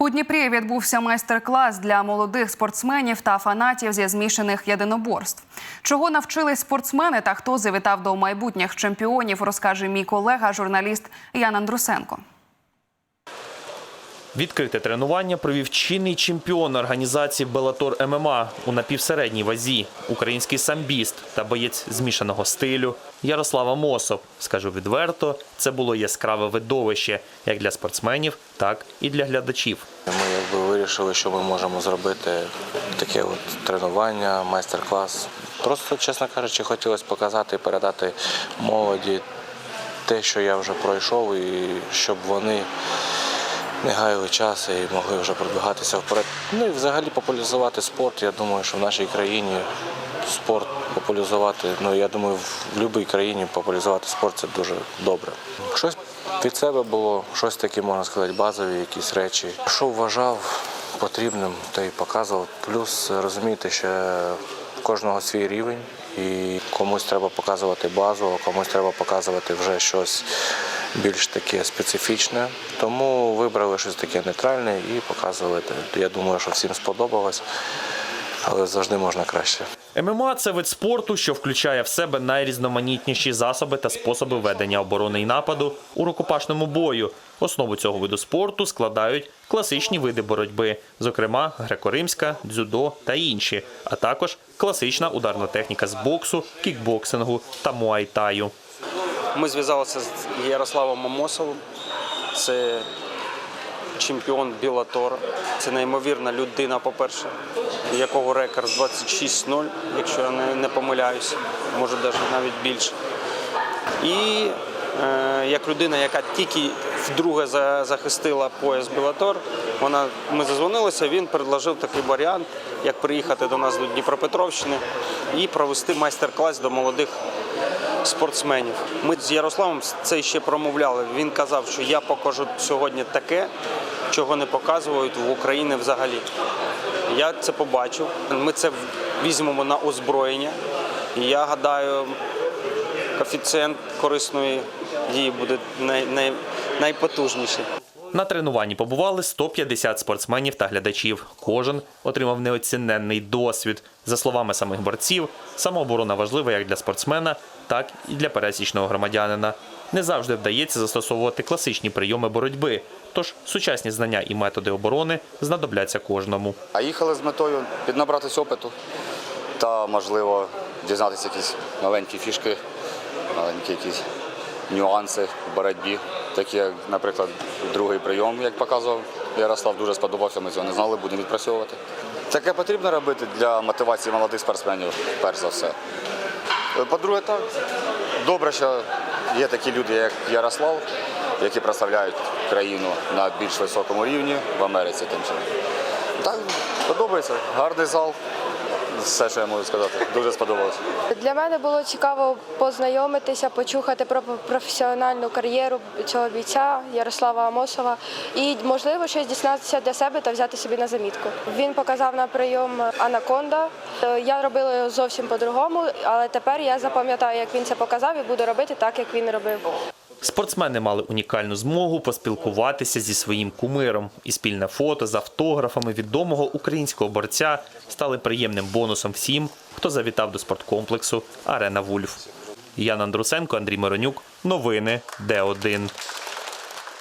У Дніпрі відбувся майстер-клас для молодих спортсменів та фанатів зі змішаних єдиноборств. Чого навчились спортсмени та хто завітав до майбутніх чемпіонів, розкаже мій колега, журналіст Ян Андрусенко. Відкрите тренування провів чинний чемпіон організації Белатор ММА у напівсередній вазі, український самбіст та боєць змішаного стилю Ярослава Мосов. Скажу відверто, це було яскраве видовище як для спортсменів, так і для глядачів. Ми якби вирішили, що ми можемо зробити таке от тренування, майстер-клас. Просто, чесно кажучи, хотілося показати і передати молоді те, що я вже пройшов, і щоб вони не гаяли час і могли вже пробігатися вперед. Ну і взагалі популяризувати спорт. Я думаю, що в нашій країні спорт популяризувати, ну я думаю, в будь-якій країні популяризувати спорт це дуже добре. Щось від себе було, щось таке, можна сказати, базові якісь речі. Що вважав потрібним, то й показував. Плюс розуміти, що в кожного свій рівень, і комусь треба показувати базу, а комусь треба показувати вже щось більш таке специфічне. Тому вибрали щось таке нейтральне і показували. Я думаю, що всім сподобалось, але завжди можна краще. ММА – це вид спорту, що включає в себе найрізноманітніші засоби та способи ведення оборони і нападу у рукопашному бою. Основу цього виду спорту складають класичні види боротьби, зокрема греко-римська, дзюдо та інші, а також класична ударна техніка з боксу, кікбоксингу та муайтаю. Ми зв'язалися з Ярославом Мамосовим. Це чемпіон Білатора. Це неймовірна людина, по-перше, якого рекорд 26-0, якщо я не, помиляюся, може навіть більше. І е, як людина, яка тільки вдруге за- захистила пояс Білатор, вона, ми зазвонилися, він предложив такий варіант, як приїхати до нас до Дніпропетровщини і провести майстер-клас до молодих спортсменів. Ми з Ярославом це ще промовляли. Він казав, що я покажу сьогодні таке, чого не показують в Україні взагалі. Я це побачив. Ми це візьмемо на озброєння. Я гадаю, коефіцієнт корисної дії буде най, най, найпотужніший. На тренуванні побували 150 спортсменів та глядачів. Кожен отримав неоціненний досвід. За словами самих борців, самооборона важлива як для спортсмена, так і для пересічного громадянина. Не завжди вдається застосовувати класичні прийоми боротьби, тож сучасні знання і методи оборони знадобляться кожному. А їхали з метою піднабратися опиту та, можливо, дізнатися якісь маленькі фішки, маленькі якісь нюанси в боротьбі. Такі, як, наприклад, другий прийом, як показував Ярослав, дуже сподобався, ми цього не знали, будемо відпрацьовувати. Таке потрібно робити для мотивації молодих спортсменів, перш за все. По-друге, так, добре, що є такі люди, як Ярослав, які представляють країну на більш високому рівні в Америці. Тим чином. Так, подобається. Гарний зал. Все, що я можу сказати. Дуже сподобалося. Для мене було цікаво познайомитися, почухати про професіональну кар'єру цього бійця Ярослава Амосова і, можливо, щось дізнатися для себе та взяти собі на замітку. Він показав на прийом Анаконда. Е, Я робила його зовсім по-другому, але тепер я запам'ятаю, як він це показав, і буду робити так, як він робив. Спортсмени мали унікальну змогу поспілкуватися зі своїм кумиром, і спільне фото з автографами відомого українського борця стали приємним бонусом всім, хто завітав до спорткомплексу Арена Вульф. Ян Андрусенко, Андрій Миронюк. Новини Д1.